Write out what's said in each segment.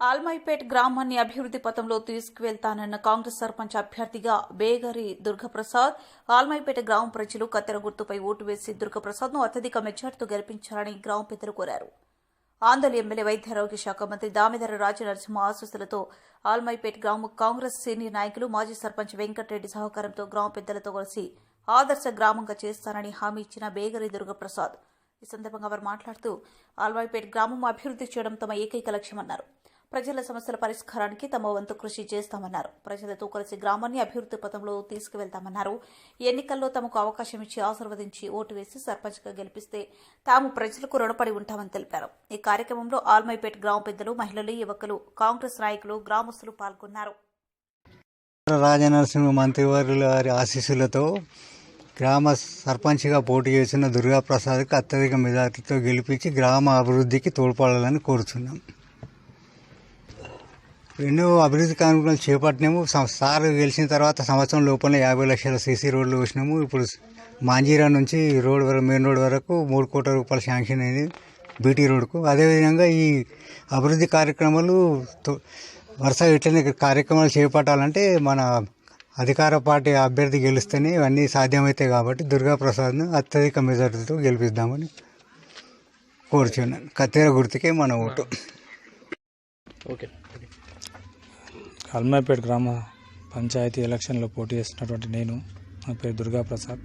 ఆల్మైపేట్ గ్రామాన్ని అభివృద్ధి పథంలో తీసుకువెళ్తానన్న కాంగ్రెస్ సర్పంచ్ అభ్యర్థిగా బేగరి దుర్గప్రసాద్ ఆల్మైపేట గ్రామ ప్రజలు కత్తెర గుర్తుపై ఓటు వేసి దుర్గప్రసాద్ను అత్యధిక మెజార్టీతో గెలిపించాలని గ్రామ పెద్దలు కోరారు. ఆందోళన ఎమ్మెల్యే వైద్యారోగ్య శాఖ మంత్రి దామిదర రాజనరసింహ ఆశీస్సులతో ఆల్మైపేట్ గ్రామ కాంగ్రెస్ సీనియర్ నాయకులు మాజీ సర్పంచ్ వెంకటరెడ్డి సహకారంతో గ్రామ పెద్దలతో కలిసి ఆదర్శ గ్రామంగా చేస్తానని హామీ ఇచ్చిన బేగరి దుర్గప్రసాద్. ఈ సందర్భంగా వారు మాట్లాడుతూ ఆల్వాయిపేట్ గ్రామం అభివృద్ధి చేయడం తమ ఏకైక లక్ష్యమన్నారు. ప్రజల సమస్యల పరిష్కారానికి తమ వంతు కృషి చేస్తామన్నారు. ప్రజలతో కలిసి గ్రామాన్ని అభివృద్ధి పథంలో తీసుకువెళ్తామన్నారు. ఎన్నికల్లో తమకు అవకాశం ఇచ్చి ఆశీర్వదించి ఓటు వేసి సర్పంచ్గా గెలిపిస్తే తాము ప్రజలకు రుణపడి ఉంటామని తెలిపారు. ఈ కార్యక్రమంలో ఆల్మైపేట్ గ్రామ పెద్దలు మహిళలు యువకులు కాంగ్రెస్ నాయకులు గ్రామస్తులు పాల్గొన్నారు. రాజనరసింహ మంత్రివర్యుల వారి ఆశీస్సులతో గ్రామ సర్పంచ్గా పోటీ చేసిన దుర్గాప్రసాద్కి అత్యధిక మెజార్టీతో గెలిపించి గ్రామ అభివృద్ధికి తోడ్పడాలని కోరుతున్నాం ఎన్నో అభివృద్ధి కార్యక్రమాలు చేపట్టినాము. సార్ గెలిచిన తర్వాత సంవత్సరం లోపలనే యాభై లక్షల సీసీ రోడ్లు వేసినాము. ఇప్పుడు మాంజీరా నుంచి రోడ్ వరకు మెయిన్ రోడ్ వరకు మూడు కోట్ల రూపాయలు శాంక్షన్ అయింది బీటీ రోడ్కు. అదేవిధంగా ఈ అభివృద్ధి కార్యక్రమాలు తో- వరుసగా ఇట్లనే కార్యక్రమాలు చేపట్టాలంటే మన అధికార పార్టీ అభ్యర్థి గెలిస్తేనే ఇవన్నీ సాధ్యమవుతాయి కాబట్టి దుర్గాప్రసాద్ను అత్యధిక మెజార్టీతో గెలిపిద్దామని కోరుచున్నాను కత్తెర గుర్తుకే మన ఓటు. ఓకే. అల్మాపేట్ గ్రామ పంచాయతీ ఎలక్షన్లో పోటీ చేస్తున్నటువంటి నేను నా పేరు దుర్గా ప్రసాద్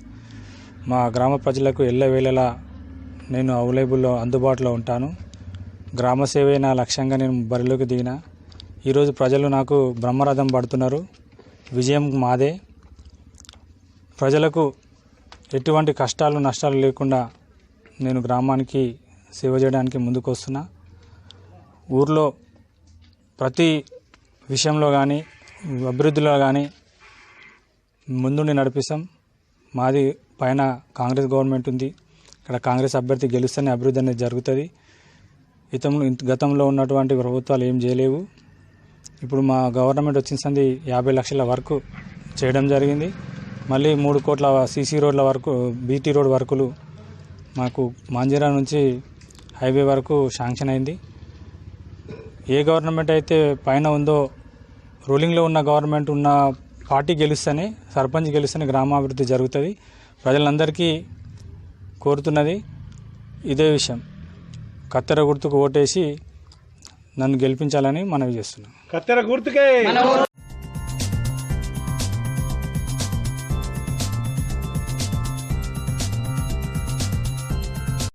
మా గ్రామ ప్రజలకు ఎల్లవేళలా నేను అవైలబుల్లో అందుబాటులో ఉంటాను. గ్రామ సేవే నా లక్ష్యంగా నేను బరిలోకి దిగిన. ఈరోజు ప్రజలు నాకు బ్రహ్మరథం పడుతున్నారు. విజయం మాదే. ప్రజలకు ఎటువంటి కష్టాలు నష్టాలు లేకుండా నేను గ్రామానికి సేవ చేయడానికి ముందుకు వస్తున్నా ఊర్లో ప్రతి విషయంలో కానీ అభివృద్ధిలో కానీ ముందుండి నడిపిస్తాం. మాది పైన కాంగ్రెస్ గవర్నమెంట్ ఉంది. ఇక్కడ కాంగ్రెస్ అభ్యర్థి గెలుస్తేనే అభివృద్ధి అనేది జరుగుతుంది. ఇతంలో గతంలో ఉన్నటువంటి ప్రభుత్వాలు ఏం చేయలేవు. ఇప్పుడు మా గవర్నమెంట్ వచ్చిన సంది యాభై లక్షల వరకు చేయడం జరిగింది. మళ్ళీ మూడు కోట్ల సీసీ రోడ్ల వరకు బీటీ రోడ్ వర్కులు మాకు మాంజీరా నుంచి హైవే వరకు శాంక్షన్ అయింది. ఏ గవర్నమెంట్ అయితే పైన ఉందో రూలింగ్లో ఉన్న గవర్నమెంట్ ఉన్న పార్టీ గెలుస్తేనే సర్పంచ్ గెలుస్తేనే గ్రామాభివృద్ధి జరుగుతుంది. ప్రజలందరికీ కోరుతున్నది ఇదే విషయం. కత్తెర గుర్తుకు ఓటేసి నన్ను గెలిపించాలని మనవి చేస్తున్నాను కత్తెర గుర్తుకే!